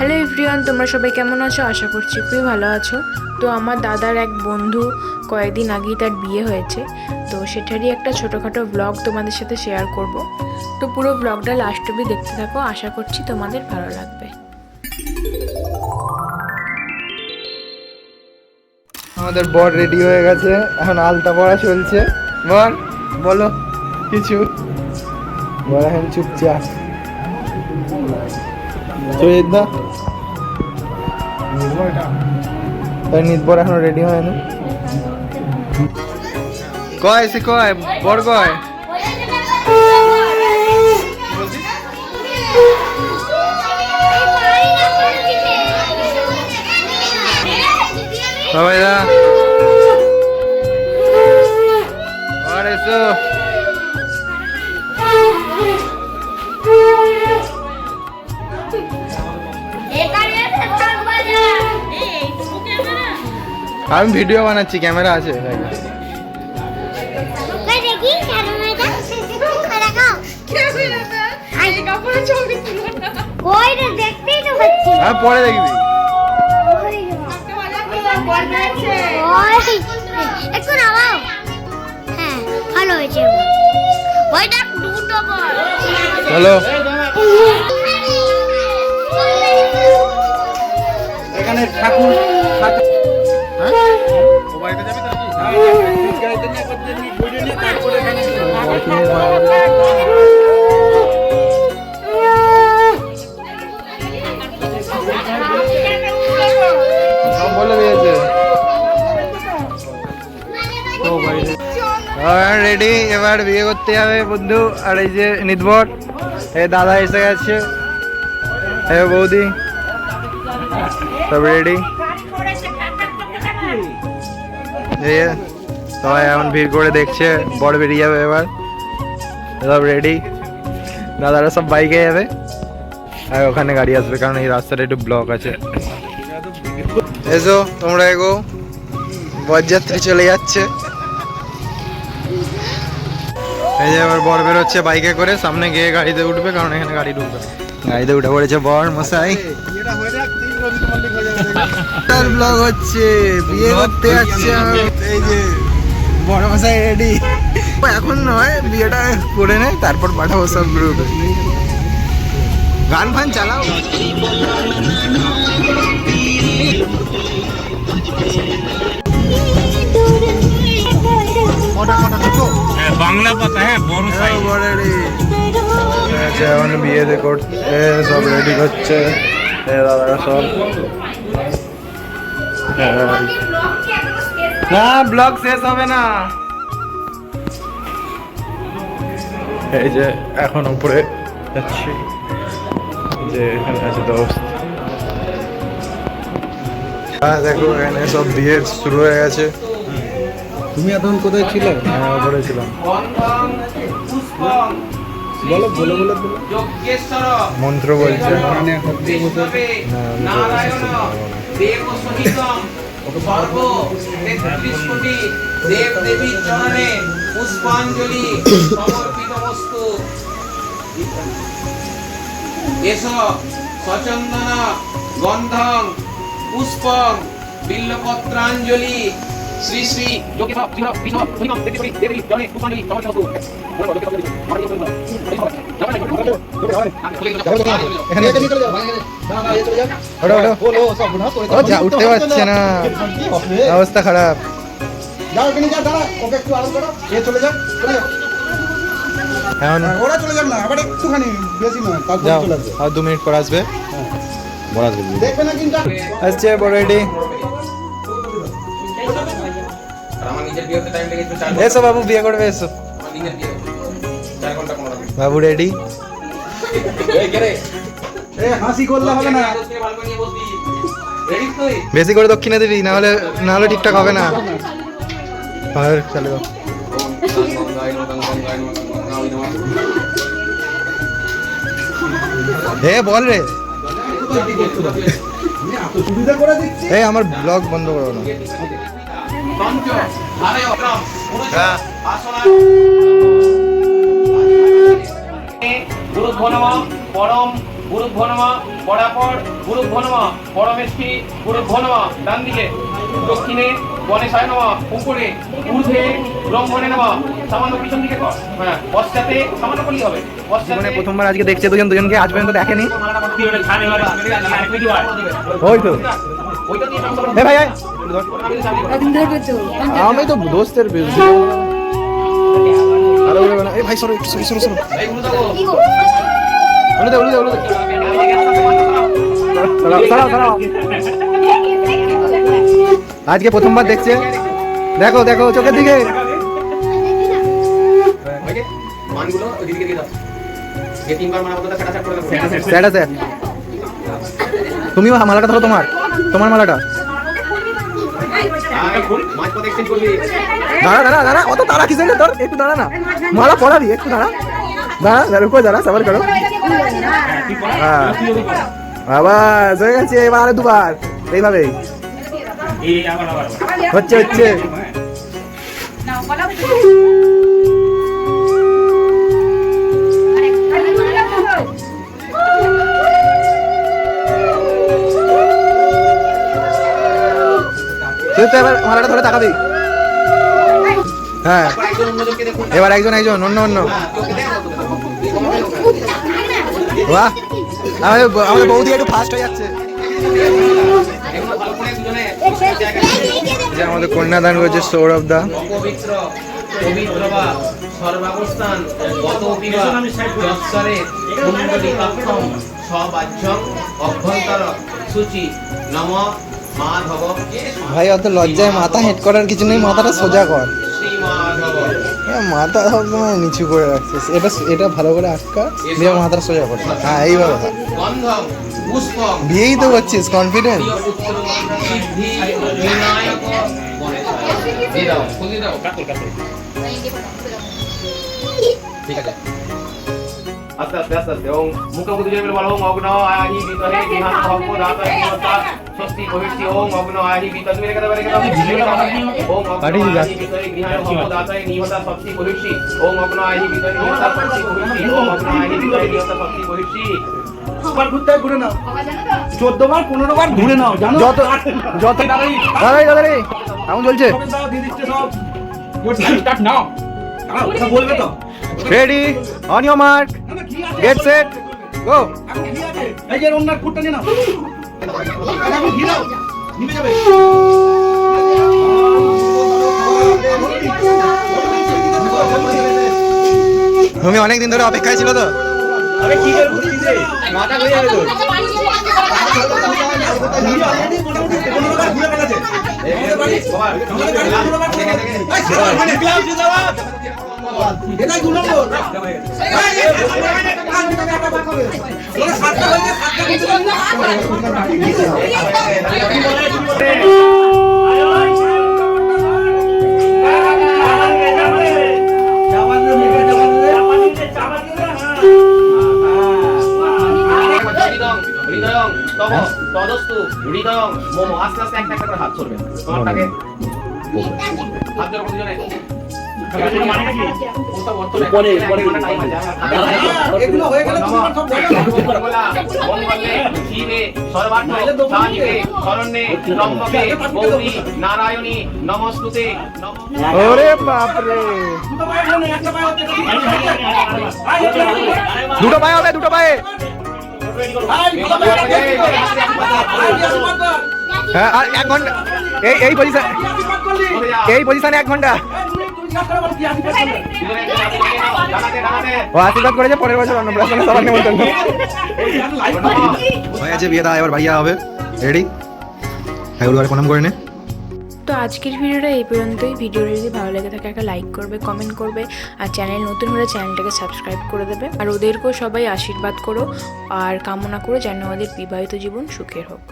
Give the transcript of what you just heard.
Hello everyone তোমরা সবাই কেমন আছো? আশা করছি খুবই ভালো আছো। তো আমার দাদার এক বন্ধু কয়েকদিন আগেই তার বিয়ে হয়েছে। তো সেটারই একটা ছোটোখাটো ব্লগ তোমাদের সাথে শেয়ার করব। তো পুরো ব্লগটা লাস্ট অবধি দেখতে থাকো, আশা করছি তোমাদের ভালো লাগবে। আমাদের বর রেডি হয়ে গেছে। এখন আলতা পড়া চলছে। বল, বলো, কিছু? বর এখন চুপচাপ। চলে তাই নিতবর এখন রেডি হয়নি কয় সে কয়? বর কয়? সবাই দা আর এসো আমি ভিডিও বানাচ্ছি ক্যামেরা আছে হ্যাঁ পরে দেখবি। একটু নামাও। হ্যাঁ ভালো হয়েছে। ওইটা দুটো বল। চলো। এখানে ঠাকুর রেডি এবার বিয়ে করতে যাবে বন্ধু, আর এই যে নিদবর এই দাদা এসে গেছে। এই বৌদি, সব রেডি সবাই এখন ভিড় করে দেখছে বড় বেরিয়ে যাবে এবার। সব রেডি দাদারা সব বাইকে যাবে? আর ওখানে গাড়ি আসবে, কারণ এই রাস্তাটা একটু ব্লক আছে। এসো, তোমরা এগো। বরযাত্রী চলে যাচ্ছে। এই যে এবার বর বেরোচ্ছে বাইকে করে সামনে গিয়ে গাড়িতে উঠবে কারণ এখানে গাড়ি ঢুকবে। গাড়িতে উঠে পড়েছে বর মশাই। তার ব্লগ হচ্ছে? বিয়ে করতে যাচ্ছে আমি। এই যে বড় মশাই রেডি এখন নয় বিয়েটা করে নে তারপর পাঠাবো সব গ্রুপে গান ফান চালাও। বাংলা পাতা হ্যাঁ বড় হ্যাঁ, বড় রেডি এখন বিয়ে করতে সব রেডি করছে। দাদারা সব। হ্যাঁ। না ব্লগ শেষ হবে না। এই যে এখন উপরে যাচ্ছি। যে এখানে আছে দোস্ত। হ্যাঁ দেখো এখানে সব বিয়ে শুরু হয়ে গেছে। তুমি এখন কোথায় ছিলে? হ্যাঁ ছিলাম। বলো বলো বলো বলো মন্ত্র বলছে। কানে হাত দিয়ে বসে আছে। না, আমি তো অসুস্থ না, বলো না। সর্ব তেত্রিশ কোটি দেব দেবীর চরণে পুষ্পাঞ্জলি সমর্পিত বস্তু। এস সচন্দন গন্ধং পুষ্পং বিল্লপত্রাঞ্জলি শ্রী শ্রী উঠতে পারছে না। অবস্থা খারাপ আর দু মিনিট পর আসবে আসছে বড় এসো বাবু বিয়ে করবে এসো। বাবু রেডি হাসি করলে হবে না। বেশি করে দক্ষিণে দিবি না হলে না হলে ঠিকঠাক হবে না। আর চলে যাও হে বল রে। সুবিধা করে দিচ্ছি। এই আমার ব্লগ বন্ধ করো না। হ্যাঁ। পরম ডান দিকে দক্ষিণে গণেশায় নম উপরে ঊর্ধ্বে ব্রহ্মণে নম সামান্য পিছন দিকে কর হ্যাঁ পশ্চাতে সামান্য করলেই হবে পশ্চাতে প্রথমবার আজকে দেখছে দুজন দুজনকে আজ পর্যন্ত দেখেনি ওই তো এ ভাই আমি তো দোস্তের আরে না, এ ভাই সরো সরো সরো সরো। গুলো দে ওলে দে আজকে প্রথমবার দেখছে। দেখো দেখো চোখের দিকে। ওইকে মানগুলো ওই দিদিকে দিয়ে দাও যে তিনবার সেটা সেট করে তুমিও মালাটা ধরো তোমার। তোমার মালাটা? দাঁড়া দাঁড়া দাঁড়া, অত তারা কিসের রে তোর একটু দাঁড়া না। মালা পড়াবি একটু দাঁড়া। দাঁড়া দাঁড়া রুকো দাঁড়া সবার করো। হ্যাঁ। বাবা হয়ে গেছে, এবার আরে দুবার। এইভাবে হচ্ছে হচ্ছে। এবার মালাটা ধরে তাকাবি হ্যাঁ। এবার একজন একজন, অন্য অন্য। বাহ। আমাদের বৌদি একটু ফাস্ট হয়ে যাচ্ছে। যে আমাদের কন্যাদান করেছে সৌরভ দা। সর্বাবস্থান অভ্যন্তর সূচি, নম ভাই, অত লজ্জায় মাথা হেড করার কিছু নেই, মাথাটা সোজা কর। মাথা সবসময় নিচু করে রাখছিস এটা এটা ভালো করে আটকা, দিয়ে মাথাটা সোজা কর। হ্যাঁ এইভাবে বিয়েই তো করছিস কনফিডেন্স প্রিয় পুত্র আস্তে আস্তে আস্তে আস্তে। ওম মুখে মুখে দুজনে মিলে বলো ওম অগ্ন আহি বিতরে গৃহান ভগ্ন দাতা দেবতা স্বস্তি ভবিষ্যতি ওম অগ্ন আহি বিতরে। দাও রেখে দাও। ওম। বিতরে দাতা নিহতা স্বস্তি ভবিষ্যতি ওম অগ্ন আহি বিতরে নিহতা স্বস্তি ভবিষ্যতি ওম অগ্ন আহি বিতরে নিহতা স্বস্তি ভবিষ্যতি ঘুরতে ঘুরে নাও। চোদ্দ বার পনেরো বার ঘুরে নাও জানো? যত যত দাঁড়াই দাঁড়াই কেমন চলছে? সব দিয়ে দিচ্ছে সব। Start now. বলবে তো। Ready on mark? Get set go? এই যে রঙনার ফুটটা নিয়ে নাও। এখন ঘি দাও যাবে। তুমি অনেক দিন ধরে অপেক্ষায় ছিল তো? আরে কি? মাথা যাবে তো। মোটামুটি এটাই দু নম্বর। তদস্তু হৃদয়ং মম আস্তে আস্তে একটা হাত তোমারটাকে হাত জোড় করে এগুলো হয়ে নারায়ণী নমস্তুতে ওরে দুটো পায়ে হবে দুটো পায়ে। হ্যাঁ আর এক ঘণ্টা এই এই পজিশন? এই পজিশনে এক ঘণ্টা ও আশীর্বাদ করেছে পরের বছর অন্নপ্রাশনে সবার। হয়ে গেছে বিয়েটা এবার ভাইয়া হবে। রেডি ঠাকুর প্রণাম করে নে। তো আজকের ভিডিওটা এই পর্যন্তই। ভিডিওটা যদি ভালো লেগে থাকে একটা লাইক করবে কমেন্ট করবে আর চ্যানেল নতুন হলে চ্যানেলটাকে সাবস্ক্রাইব করে দেবে। আর ওদেরকেও সবাই আশীর্বাদ করো আর কামনা করো যেন ওদের বিবাহিত জীবন সুখের হোক।